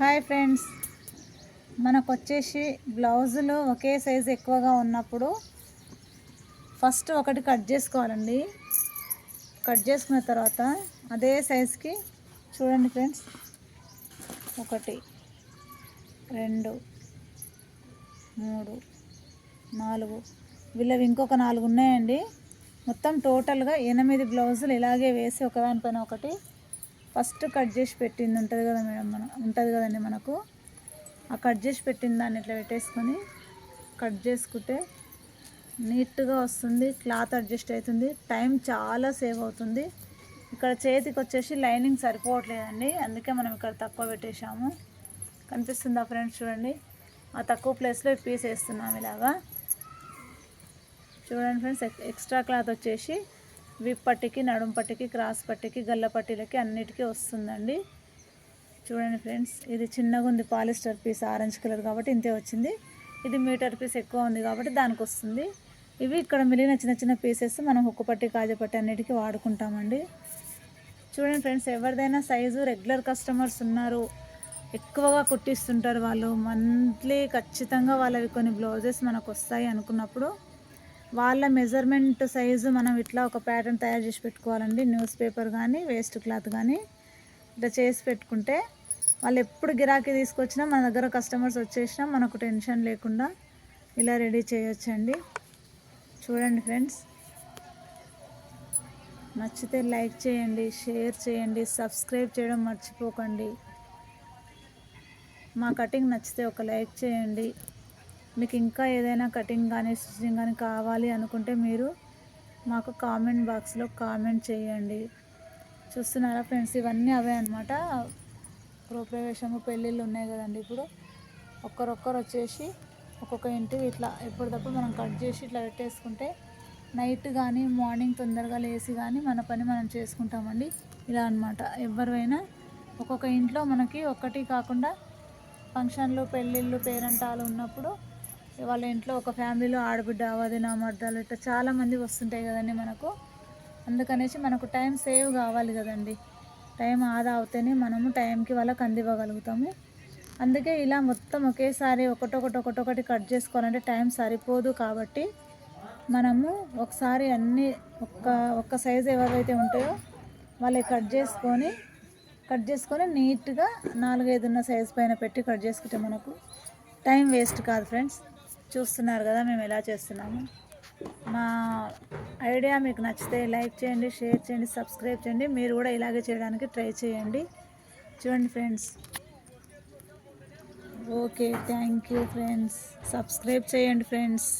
Hi friends. మనకు వచ్చేసి బ్లౌజులు ఒకే సైజు ఎక్కువగా ఉన్నప్పుడు ఫస్ట్ ఒకటి కట్ చేసుకోవాలండి. కట్ చేసుకున్న తర్వాత అదే సైజుకి చూడండి ఫ్రెండ్స్. ఒకటి రెండు మూడు నాలుగు. వీళ్ళవి ఇంకొక నాలుగు ఉన్నాయండి. మొత్తం టోటల్గా ఎనిమిది బ్లౌజులు ఇలాగే వేసి ఒకదానిపైన ఒకటి ఫస్ట్ కట్ చేసి పెట్టింది ఉంటుంది కదా మేడం మన ఉంటుంది కదండి మనకు. ఆ కట్ చేసి పెట్టిన దాన్ని ఇట్లా పెట్టేసుకొని కట్ చేసుకుంటే నీట్గా వస్తుంది క్లాత్ అడ్జస్ట్ అవుతుంది టైం చాలా సేవ్ అవుతుంది. ఇక్కడ చేతికి వచ్చేసి లైనింగ్ సరిపోవట్లేదండి అందుకే మనం ఇక్కడ తక్కువ పెట్టేశాము. కనిపిస్తుందా ఫ్రెండ్స్ చూడండి? ఆ తక్కువ ప్లేస్లో పీస్ వేస్తున్నాం ఇలాగా. చూడండి ఫ్రెండ్స్ ఎక్స్ట్రా క్లాత్ వచ్చేసి విప్ పట్టికి నడుం పట్టికి క్రాస్ పట్టికి గల్ల పట్టీలకి అన్నిటికీ వస్తుందండి. చూడండి ఫ్రెండ్స్ ఇది చిన్నగా ఉంది పాలిస్టర్ పీస్ ఆరెంజ్ కలర్ కాబట్టి ఇంతే వచ్చింది. ఇది మీటర్ పీస్ ఎక్కువ ఉంది కాబట్టి దానికి వస్తుంది. ఇవి ఇక్కడ మిగిలిన చిన్న చిన్న పీసెస్ మనం హుక్కు పట్టి కాజపట్టి అన్నిటికీ వాడుకుంటామండి. చూడండి ఫ్రెండ్స్ ఎవరిదైనా సైజు రెగ్యులర్ కస్టమర్స్ ఉన్నారు ఎక్కువగా కుట్టిస్తుంటారు వాళ్ళు. మంత్లీ ఖచ్చితంగా వాళ్ళవి కొన్ని బ్లౌజెస్ మనకు వస్తాయి అనుకున్నప్పుడు వాళ్ళ మెజర్మెంట్ సైజు మనం ఇట్లా ఒక ప్యాటర్న్ తయారు చేసి పెట్టుకోవాలండి. న్యూస్ పేపర్ కానీ వేస్ట్ క్లాత్ కానీ ఇట్లా చేసి పెట్టుకుంటే వాళ్ళు ఎప్పుడు గిరాకీ తీసుకొచ్చినా మన దగ్గర కస్టమర్స్ వచ్చేసినా మనకు టెన్షన్ లేకుండా ఇలా రెడీ చేయొచ్చండి. చూడండి ఫ్రెండ్స్ నచ్చితే లైక్ చేయండి షేర్ చేయండి సబ్స్క్రైబ్ చేయడం మర్చిపోకండి. మా కటింగ్ నచ్చితే ఒక లైక్ చేయండి. మీకు ఇంకా ఏదైనా కటింగ్ కానీ స్టిచ్చింగ్ కానీ కావాలి అనుకుంటే మీరు మాకు కామెంట్ బాక్స్లో కామెంట్ చేయండి. చూస్తున్నారా ఫ్రెండ్స్? ఇవన్నీ అవే అనమాట గృహప్రవేశము పెళ్ళిళ్ళు ఉన్నాయి కదండి ఇప్పుడు. ఒక్కరొక్కరు వచ్చేసి ఒక్కొక్క ఇంటి ఇట్లా ఎప్పటికప్పుడు మనం కట్ చేసి ఇట్లా పెట్టేసుకుంటే నైట్ కానీ మార్నింగ్ తొందరగా లేసి కానీ మన పని మనం చేసుకుంటామండి. ఇలా అనమాట ఎవరైనా ఒక్కొక్క ఇంట్లో మనకి ఒక్కటి కాకుండా ఫంక్షన్లు పెళ్ళిళ్ళు పేరంటాలు ఉన్నప్పుడు వాళ్ళ ఇంట్లో ఒక ఫ్యామిలీలో ఆడబిడ్డ అవదిన మర్దాలు ఇట్లా చాలామంది వస్తుంటాయి కదండి మనకు. అందుకనేసి మనకు టైం సేవ్ కావాలి కదండి. టైం ఆదా అవుతేనే మనము టైంకి వాళ్ళకి అందివ్వగలుగుతాము. అందుకే ఇలా మొత్తం ఒకేసారి ఒకటొకటి ఒకటొకటి కట్ చేసుకోవాలంటే టైం సరిపోదు కాబట్టి మనము ఒకసారి అన్నీ ఒక్క ఒక్క సైజు ఎవరైతే ఉంటాయో వాళ్ళకి కట్ చేసుకొని కట్ చేసుకొని నీట్గా నాలుగైదున్న సైజు పైన పెట్టి కట్ చేసుకుంటే మనకు టైం వేస్ట్ కాదు ఫ్రెండ్స్. చూస్తున్నారు కదా మేము ఎలా చేస్తున్నాము. మా ఐడియా మీకు నచ్చితే లైక్ చేయండి షేర్ చేయండి సబ్స్క్రైబ్ చేయండి. మీరు కూడా ఇలాగే చేయడానికి ట్రై చేయండి. చూడండి friends. Okay thank you friends. Subscribe చేయండి ఫ్రెండ్స్.